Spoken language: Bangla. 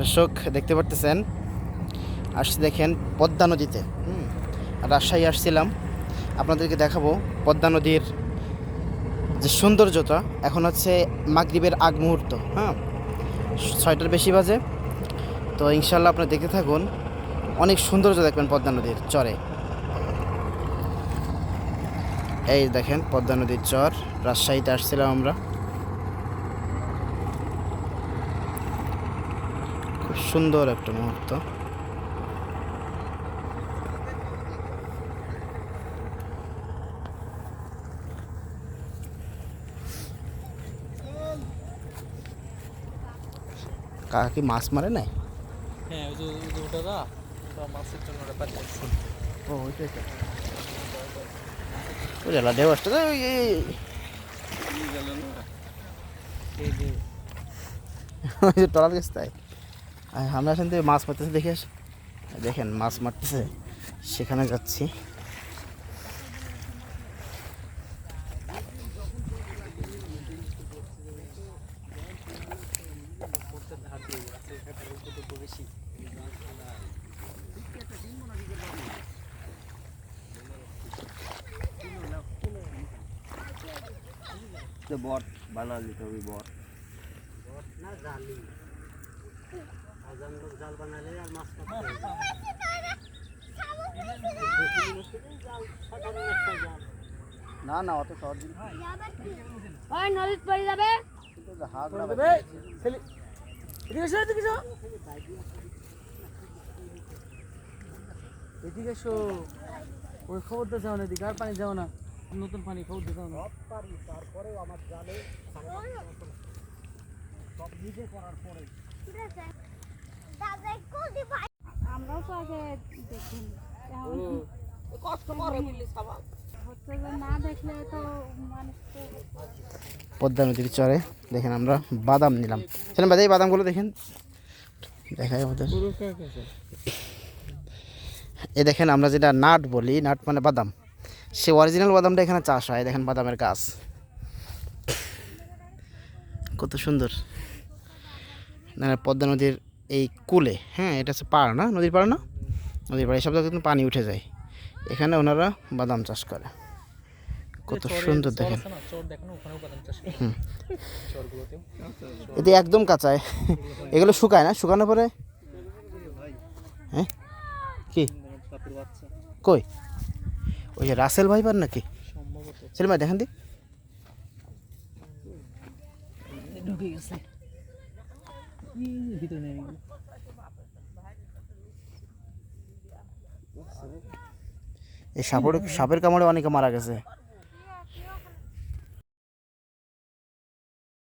দর্শক, দেখতে পারতেছেন? আসছি দেখেন পদ্মা নদীতে। রাজশাহী আসছিলাম। আপনাদেরকে দেখাবো পদ্মা নদীর যে সৌন্দর্যতা, এখন হচ্ছে মাগরিবের আগ মুহূর্ত হ্যাঁ? ছয়টার বেশি বাজে। তো ইনশাল্লাহ আপনারা দেখতে থাকুন, অনেক সৌন্দর্য দেখবেন পদ্মা নদীর চরে। এই দেখেন পদ্মা নদীর চর, রাজশাহীতে আসছিলাম আমরা। খুব সুন্দর একটা মুহূর্ত। কাকা কি মাছ মারে নাই? হ্যাঁ ওই যে ওটা না ওটা মাছের জন্য ওটা পাঠিয়ে আসতে ওই এই- এই ওই যে টলার গেছে তাই? আমরা এখান থেকে মাছ মারতেছে দেখে দেখেন মাছ মারতেছে। সেখানে যাচ্ছি। বট বানালি তো বট। বানা দিতে হবে বট না না অত সহজ ওই নদীত পড়ে যাবে? এদিকে এসো ওই খবর তো যাও না এদিকে আর পানি যাও না। নতুন পানি খবর তো যাও না। আমরাও তো আগে দেখিনি কষ্ট হচ্ছে যে না দেখলে তো মানুষ তো পদ্মা নদীর চরে দেখেন আমরা বাদাম নিলাম। সেখানে বাদাই বাদামগুলো দেখেন। দেখাই আমাদের। এই দেখেন আমরা যেটা নাট বলি নাট মানে বাদাম। সে অরিজিনাল বাদামটা এখানে চাষ হয় দেখেন বাদামের গাছ। কত সুন্দর। না পদ্মা নদীর এই কুলে হ্যাঁ এটা হচ্ছে পাড় না? নদীর পাড় না? নদীর পাড়ে সব জায়গায় কিন্তু পানি উঠে যায়। এখানে ওনারা বাদাম চাষ করে। কত সুন্দর দেখেন। এতে একদম কাঁচায়। এগুলো শুকায় না? শুকানোর পরে? হ্যাঁ? কি? কই? ওই যে রাসেল ভাইবার নাকি? সম্ভবত। সেলিম ভাই দেখেন দি। ঢুকে গেছে। ভিতরে নেই। এই সাপের সাপের কামড়ে অনেকে মারা গেছে।